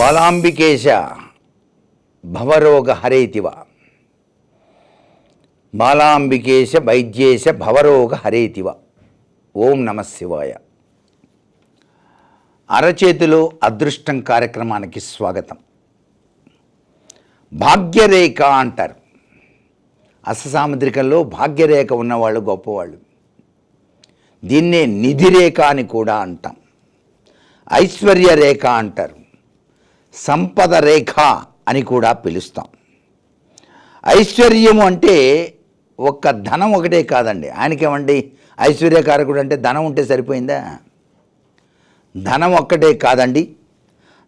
బాలాంబికేశ భవరోగ హరేతివ. బాలాంబికేశ వైద్యేశ భవరోగ హరేతివ. ఓం నమ శివాయ. అరచేతిలో అదృష్టం కార్యక్రమానికి స్వాగతం. భాగ్యరేఖ అంటారు. అససాముద్రికంలో భాగ్యరేఖ ఉన్నవాళ్ళు గొప్పవాళ్ళు. దీన్నే నిధిరేఖ అని కూడా అంటాం. ఐశ్వర్య రేఖ అంటారు. సంపద రేఖ అని కూడా పిలుస్తాం. ఐశ్వర్యము అంటే ఒక్క ధనం ఒకటే కాదండి. ఆయనకేమండి? ఐశ్వర్యకారకుడు అంటే ధనం ఉంటే సరిపోయిందా? ధనం ఒక్కటే కాదండి.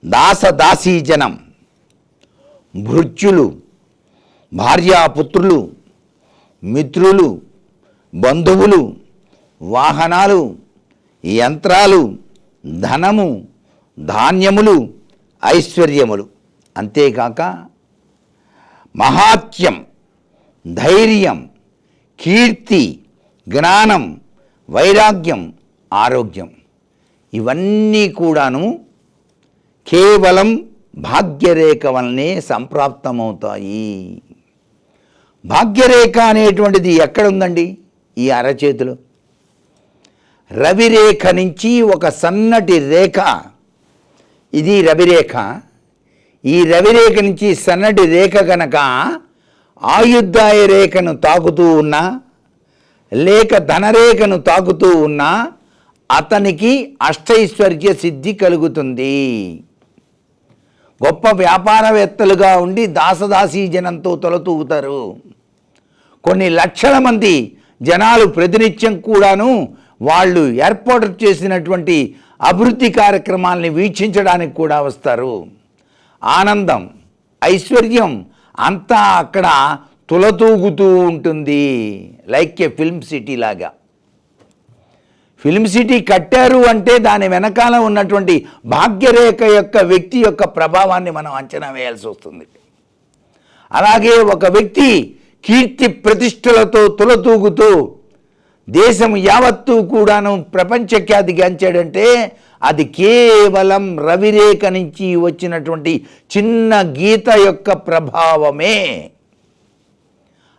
దాస దాసీజనం భృత్యులు భార్యాపుత్రులు మిత్రులు బంధువులు వాహనాలు యంత్రాలు ధనము ధాన్యములు ఐశ్వర్యములు. అంతేకాక మహాత్యం ధైర్యం కీర్తి జ్ఞానం వైరాగ్యం ఆరోగ్యం. ఇవన్నీ కూడాను కేవలం భాగ్యరేఖ వలనే సంప్రాప్తమవుతాయి. భాగ్యరేఖ అనేటువంటిది ఎక్కడుందండి ఈ అరచేతిలో? రవిరేఖ నుంచి ఒక సన్నటి రేఖ ఇది రవిరేఖ. ఈ రవిరేఖ నుంచి సన్నటి రేఖ కనుక ఆయుద్ధాయ రేఖను తాకుతూ ఉన్నా లేక ధనరేఖను తాకుతూ ఉన్నా అతనికి అష్టైశ్వర్య సిద్ధి కలుగుతుంది. గొప్ప వ్యాపారవేత్తలుగా ఉండి దాసదాసీ జనంతో తొలతూగుతారు. కొన్ని లక్షల మంది జనాలు ప్రతినిత్యం కూడాను వాళ్ళు ఏర్పాటు చేసినటువంటి అభివృద్ధి కార్యక్రమాల్ని వీక్షించడానికి కూడా వస్తారు. ఆనందం ఐశ్వర్యం అంతా అక్కడ తులతూగుతూ ఉంటుంది. లైక్ ఏ ఫిల్మ్ సిటీ లాగా. ఫిల్మ్ సిటీ కట్టారు అంటే దాని వెనకాల ఉన్నటువంటి భాగ్యరేఖ యొక్క వ్యక్తి యొక్క ప్రభావాన్ని మనం అంచనా వేయాల్సి వస్తుంది. అలాగే ఒక వ్యక్తి కీర్తి ప్రతిష్టలతో తులతూగుతూ దేశం యావత్తూ కూడాను ప్రపంచ ఖ్యాతి అది కేవలం రవిరేఖ నుంచి వచ్చినటువంటి చిన్న గీత యొక్క ప్రభావమే.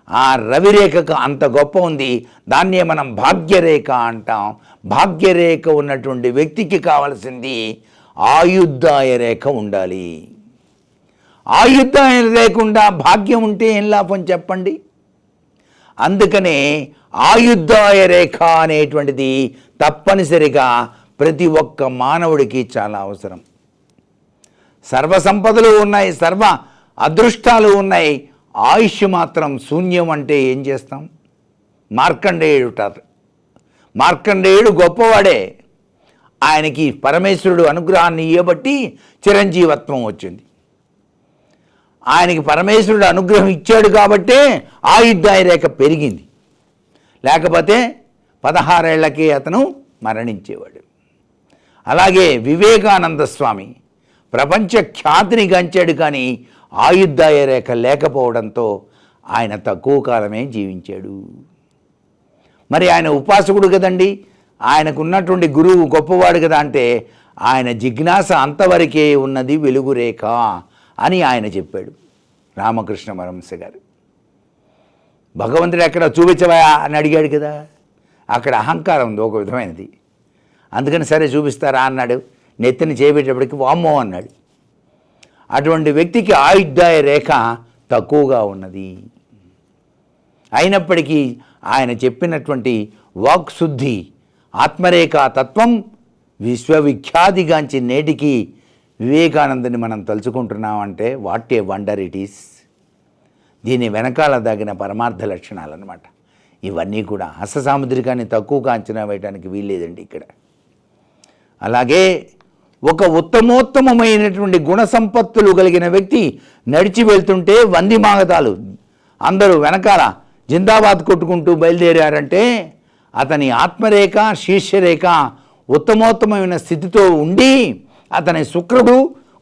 ఆ రవిరేఖకు అంత గొప్ప ఉంది. దాన్నే మనం భాగ్యరేఖ అంటాం. భాగ్యరేఖ ఉన్నటువంటి వ్యక్తికి కావలసింది ఆయుద్ధాయ రేఖ ఉండాలి. ఆయుద్ధాయ లేకుండా భాగ్యం ఉంటే ఏం లాభం చెప్పండి? అందుకనే ఆయుద్ధాయ రేఖ అనేటువంటిది తప్పనిసరిగా ప్రతి ఒక్క మానవుడికి చాలా అవసరం. సర్వ సంపదలు ఉన్నాయి సర్వ అదృష్టాలు ఉన్నాయి. ఆయుష్ మాత్రం శూన్యం అంటే ఏం చేస్తాం? మార్కండేయుడు మార్కండేయుడు గొప్పవాడే. ఆయనకి పరమేశ్వరుడు అనుగ్రహాన్ని ఇవ్వబట్టి చిరంజీవత్వం వచ్చింది. ఆయనకి పరమేశ్వరుడు అనుగ్రహం ఇచ్చాడు కాబట్టే ఆయుద్ధాయ రేఖ పెరిగింది. లేకపోతే పదహారేళ్ళకే అతను మరణించేవాడు. అలాగే వివేకానంద స్వామి ప్రపంచ ఖ్యాతిని గంచాడు కానీ ఆయుద్ధాయ రేఖ లేకపోవడంతో ఆయన తక్కువ కాలమే జీవించాడు. మరి ఆయన ఉపాసకుడు కదండి? ఆయనకున్నటువంటి గురువు గొప్పవాడు కదా అంటే ఆయన జిజ్ఞాస అంతవరకే ఉన్నది వెలుగురేఖ. అని ఆయన చెప్పాడు. రామకృష్ణ పరమహంస గారు. భగవంతుడు ఎక్కడ చూపించవా అని అడిగాడు కదా. అక్కడ అహంకారం ఉంది ఒక విధమైనది. అందుకని సరే చూపిస్తారా అన్నాడు. నెత్తిని చేపట్టేటప్పటికి వామ్మో అన్నాడు. అటువంటి వ్యక్తికి ఆయుద్ధాయ రేఖ తక్కువగా ఉన్నది. అయినప్పటికీ ఆయన చెప్పినటువంటి వాక్శుద్ధి ఆత్మరేఖా తత్వం విశ్వవిఖ్యాతిగాంచి నేటికి వివేకానందని మనం తలుచుకుంటున్నామంటే what a wonder it is. దీని వెనకాల తగిన పరమార్థ లక్షణాలు అనమాట ఇవన్నీ కూడా హస్త సాముద్రికాన్ని తక్కువగా అంచనా వేయడానికి వీల్లేదండి ఇక్కడ. అలాగే ఒక ఉత్తమోత్తమమైనటువంటి గుణ సంపత్తులు కలిగిన వ్యక్తి నడిచి వెళ్తుంటే వంది మాగతాలు. అందరూ వెనకాల జిందాబాద్ కొట్టుకుంటూ బయలుదేరారంటే అతని ఆత్మరేఖ శీర్షరేఖ ఉత్తమోత్తమైన స్థితితో ఉండి అతని శుక్రుడు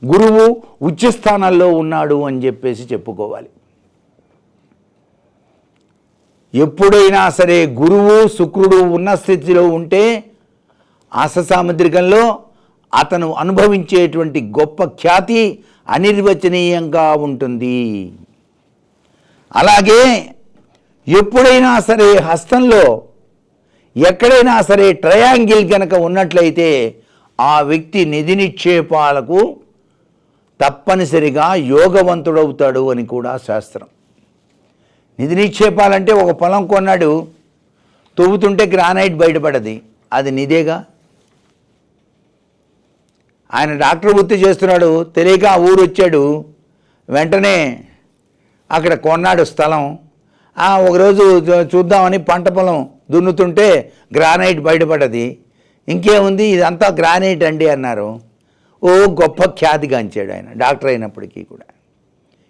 గురువు ఉచ్చస్థానాల్లో ఉన్నాడు అని చెప్పేసి చెప్పుకోవాలి. ఎప్పుడైనా సరే గురువు శుక్రుడు ఉన్న స్థితిలో ఉంటే ఆససాముద్రికంలో అతను అనుభవించేటువంటి గొప్ప ఖ్యాతి అనిర్వచనీయంగా ఉంటుంది. అలాగే ఎప్పుడైనా సరే హస్తంలో ఎక్కడైనా సరే ట్రయాంగిల్ కనుక ఉన్నట్లయితే ఆ వ్యక్తి నిధి నిక్షేపాలకు తప్పనిసరిగా యోగవంతుడవుతాడు అని కూడా శాస్త్రం. నిధి నిక్షేపాలంటే ఒక పొలం కొన్నాడు తవ్వుతుంటే గ్రానైట్ బయటపడది. అది నిదేగా ఆయన డాక్టర్ గుర్తు చేస్తున్నాడు తెలియక ఆ ఊరు వచ్చాడు. వెంటనే అక్కడ కొన్నాడు స్థలం. ఒకరోజు చూద్దామని పంట పొలం దున్నుతుంటే గ్రానైట్ బయటపడ్డది ఇంకేముంది? ఇదంతా గ్రానైట్ అండి అన్నారు. ఓ గొప్ప ఖ్యాతిగాంచాడు ఆయన డాక్టర్ అయినప్పటికీ కూడా.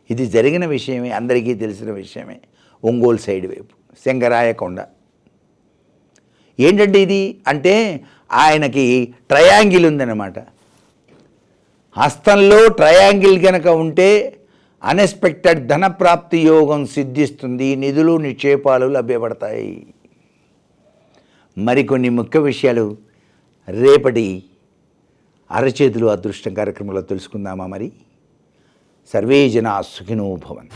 ఇది జరిగిన విషయమే అందరికీ తెలిసిన విషయమే. ఒంగోలు సైడ్ వైపు సింగరాయకొండ ఏంటంటే ఇది? అంటే ఆయనకి ట్రయాంగిల్ ఉందన్నమాట. హస్తంలో ట్రయాంగిల్ కనుక ఉంటే అన్ఎక్స్పెక్టెడ్ ధనప్రాప్తి యోగం సిద్ధిస్తుంది నిధులు నిక్షేపాలు లభ్యపడతాయి. మరికొన్ని ముఖ్య విషయాలు రేపటి అరచేతులు అదృష్టం కార్యక్రమంలో తెలుసుకుందామా మరి? సర్వే జనా సుఖినో భవన్